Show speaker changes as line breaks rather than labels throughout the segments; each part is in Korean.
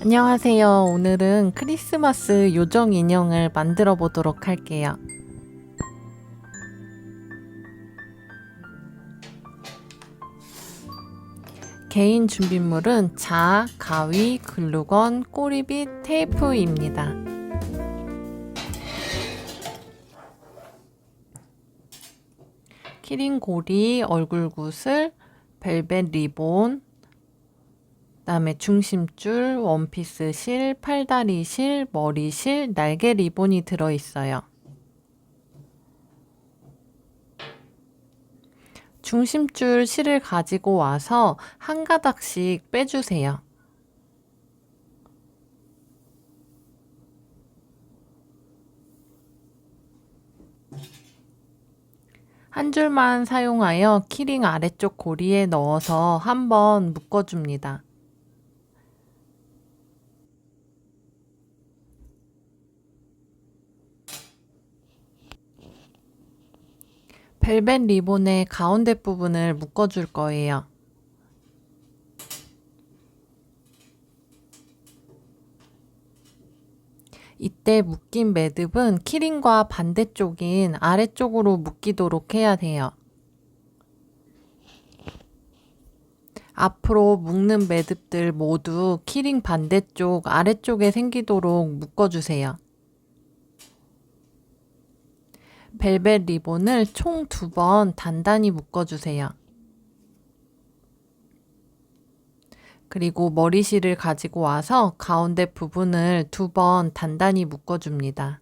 안녕하세요. 오늘은 크리스마스 요정 인형을 만들어 보도록 할게요. 개인 준비물은 자, 가위, 글루건, 꼬리빗, 테이프입니다. 키링 고리, 얼굴 구슬, 벨벳 리본, 그 다음에 중심줄, 원피스 실, 팔다리 실, 머리 실, 날개 리본이 들어 있어요. 중심줄 실을 가지고 와서 한 가닥씩 빼주세요. 한 줄만 사용하여 키링 아래쪽 고리에 넣어서 한번 묶어줍니다. 벨벳 리본의 가운데 부분을 묶어줄 거예요. 이때 묶인 매듭은 키링과 반대쪽인 아래쪽으로 묶이도록 해야 돼요. 앞으로 묶는 매듭들 모두 키링 반대쪽 아래쪽에 생기도록 묶어주세요. 벨벳 리본을 총 두 번 단단히 묶어주세요. 그리고 머리실을 가지고 와서 가운데 부분을 두 번 단단히 묶어줍니다.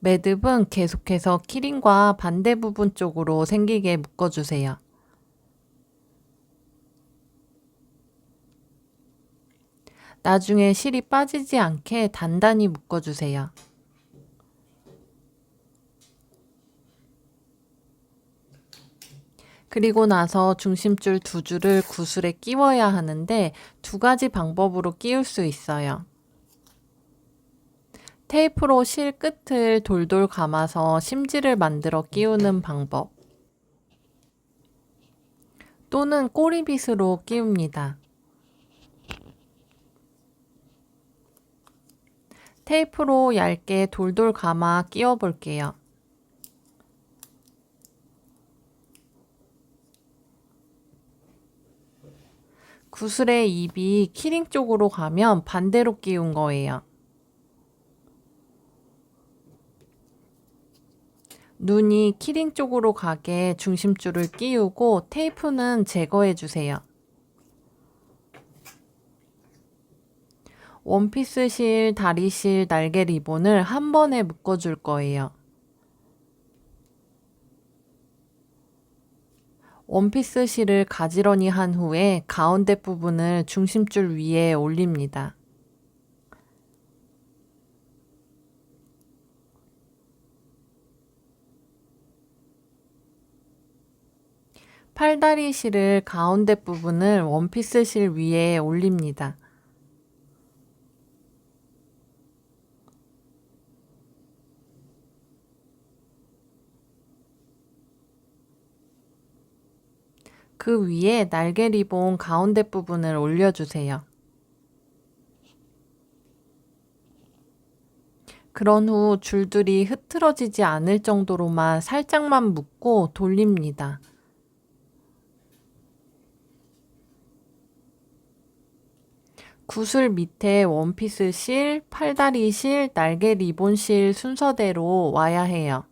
매듭은 계속해서 키링과 반대 부분 쪽으로 생기게 묶어주세요. 나중에 실이 빠지지 않게 단단히 묶어주세요. 그리고 나서 중심줄 두 줄을 구슬에 끼워야 하는데 두 가지 방법으로 끼울 수 있어요. 테이프로 실 끝을 돌돌 감아서 심지를 만들어 끼우는 방법. 또는 꼬리빗으로 끼웁니다. 테이프로 얇게 돌돌 감아 끼워 볼게요. 구슬의 입이 키링 쪽으로 가면 반대로 끼운 거예요. 눈이 키링 쪽으로 가게 중심줄을 끼우고 테이프는 제거해 주세요. 원피스 실, 다리 실, 날개 리본을 한 번에 묶어줄 거예요. 원피스 실을 가지런히 한 후에 가운데 부분을 중심줄 위에 올립니다. 팔다리 실을 가운데 부분을 원피스 실 위에 올립니다. 그 위에 날개 리본 가운데 부분을 올려주세요. 그런 후 줄들이 흐트러지지 않을 정도로만 살짝만 묶고 돌립니다. 구슬 밑에 원피스 실, 팔다리 실, 날개 리본 실 순서대로 와야 해요.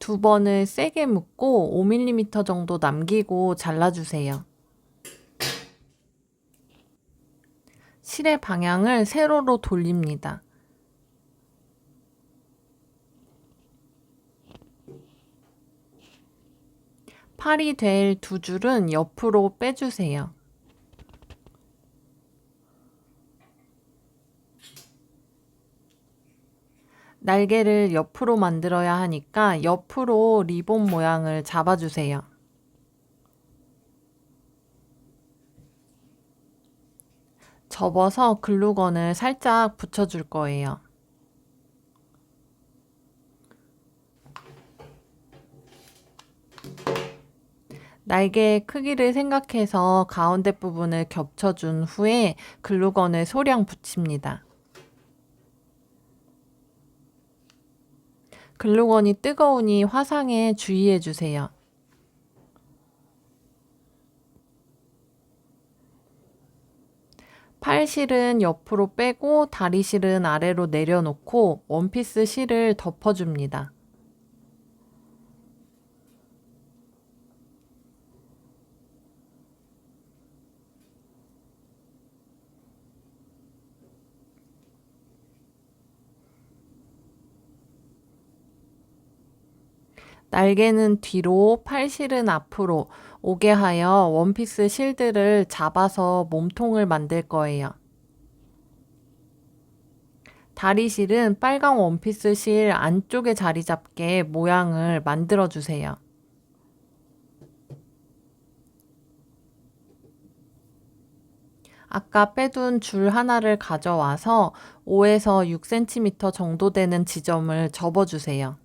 두 번을 세게 묶고 5mm 정도 남기고 잘라주세요. 실의 방향을 세로로 돌립니다. 팔이 될 두 줄은 옆으로 빼주세요. 날개를 옆으로 만들어야 하니까 옆으로 리본 모양을 잡아주세요. 접어서 글루건을 살짝 붙여줄 거예요. 날개의 크기를 생각해서 가운데 부분을 겹쳐준 후에 글루건을 소량 붙입니다. 글루건이 뜨거우니 화상에 주의해 주세요. 팔 실은 옆으로 빼고 다리 실은 아래로 내려놓고 원피스 실을 덮어줍니다. 날개는 뒤로, 팔실은 앞으로 오게 하여 원피스 실들을 잡아서 몸통을 만들 거예요. 다리실은 빨간 원피스 실 안쪽에 자리 잡게 모양을 만들어 주세요. 아까 빼둔 줄 하나를 가져와서 5에서 6cm 정도 되는 지점을 접어주세요.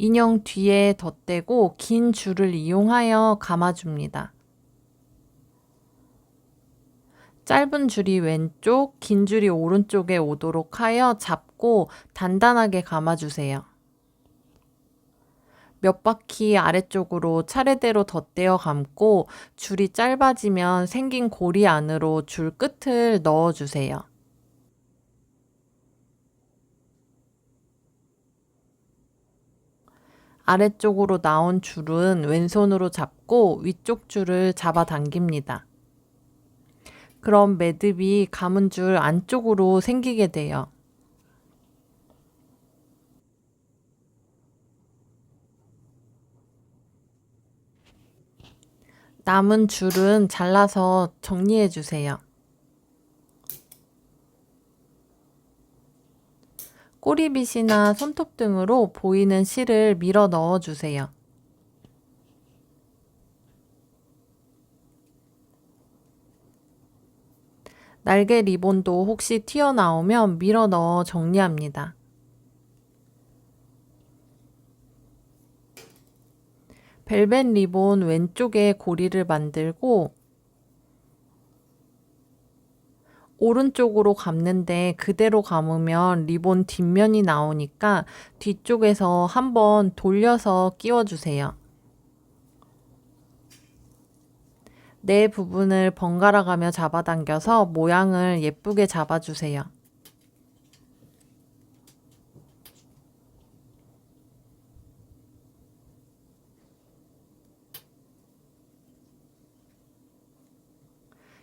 인형 뒤에 덧대고 긴 줄을 이용하여 감아줍니다. 짧은 줄이 왼쪽, 긴 줄이 오른쪽에 오도록 하여 잡고 단단하게 감아주세요. 몇 바퀴 아래쪽으로 차례대로 덧대어 감고 줄이 짧아지면 생긴 고리 안으로 줄 끝을 넣어주세요. 아래쪽으로 나온 줄은 왼손으로 잡고 위쪽 줄을 잡아 당깁니다. 그럼 매듭이 감은 줄 안쪽으로 생기게 돼요. 남은 줄은 잘라서 정리해 주세요. 꼬리빗이나 손톱 등으로 보이는 실을 밀어 넣어 주세요. 날개 리본도 혹시 튀어나오면 밀어 넣어 정리합니다. 벨벳 리본 왼쪽에 고리를 만들고 오른쪽으로 감는데 그대로 감으면 리본 뒷면이 나오니까 뒤쪽에서 한번 돌려서 끼워주세요. 네 부분을 번갈아 가며 잡아당겨서 모양을 예쁘게 잡아주세요.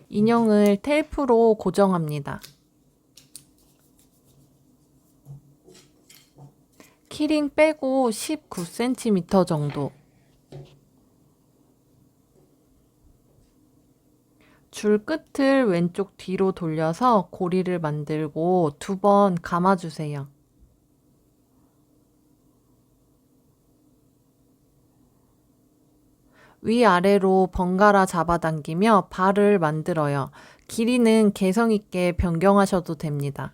인형을 테이프로 고정합니다. 키링 빼고 19cm 정도. 줄 끝을 왼쪽 뒤로 돌려서 고리를 만들고 두 번 감아주세요. 위아래로 번갈아 잡아당기며 발을 만들어요. 길이는 개성 있게 변경하셔도 됩니다.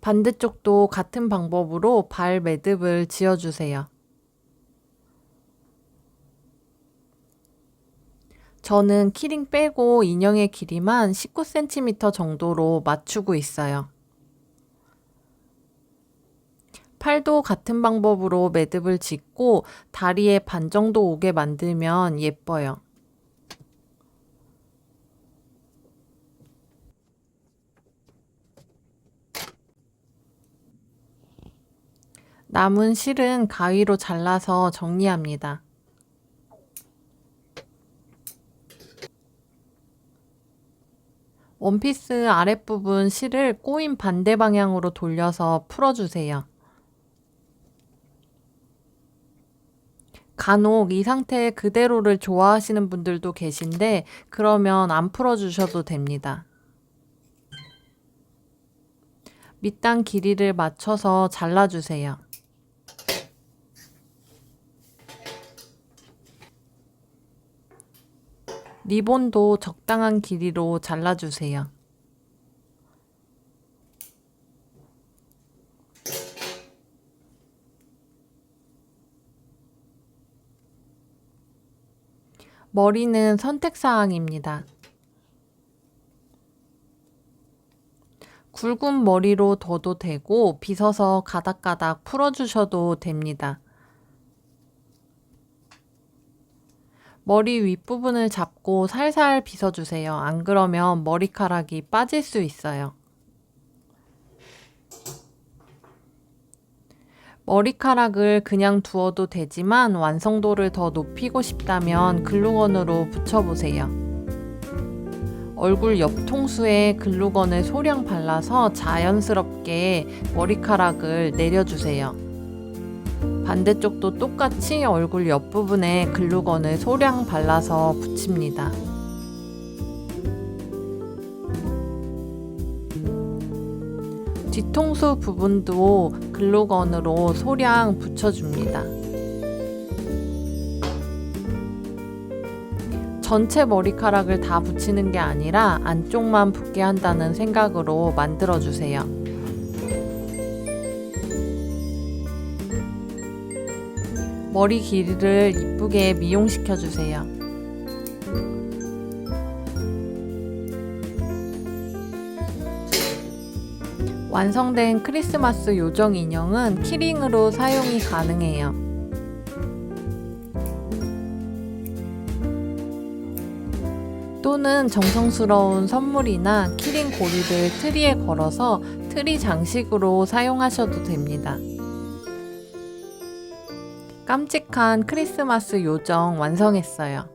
반대쪽도 같은 방법으로 발 매듭을 지어주세요. 저는 키링 빼고 인형의 길이만 19cm 정도로 맞추고 있어요. 팔도 같은 방법으로 매듭을 짓고 다리에 반 정도 오게 만들면 예뻐요. 남은 실은 가위로 잘라서 정리합니다. 원피스 아랫부분 실을 꼬인 반대 방향으로 돌려서 풀어주세요. 간혹 이 상태 그대로를 좋아하시는 분들도 계신데 그러면 안 풀어주셔도 됩니다. 밑단 길이를 맞춰서 잘라주세요. 리본도 적당한 길이로 잘라주세요. 머리는 선택사항입니다. 굵은 머리로 둬도 되고 빗어서 가닥가닥 풀어주셔도 됩니다. 머리 윗부분을 잡고 살살 빗어주세요. 안 그러면 머리카락이 빠질 수 있어요. 머리카락을 그냥 두어도 되지만 완성도를 더 높이고 싶다면 글루건으로 붙여보세요. 얼굴 옆통수에 글루건을 소량 발라서 자연스럽게 머리카락을 내려주세요. 반대쪽도 똑같이 얼굴 옆부분에 글루건을 소량 발라서 붙입니다. 뒤통수 부분도 글루건으로 소량 붙여줍니다. 전체 머리카락을 다 붙이는 게 아니라 안쪽만 붙게 한다는 생각으로 만들어주세요. 머리 길이를 이쁘게 미용시켜 주세요. 완성된 크리스마스 요정 인형은 키링으로 사용이 가능해요. 또는 정성스러운 선물이나 키링 고리를 트리에 걸어서 트리 장식으로 사용하셔도 됩니다. 깜찍한 크리스마스 요정 완성했어요.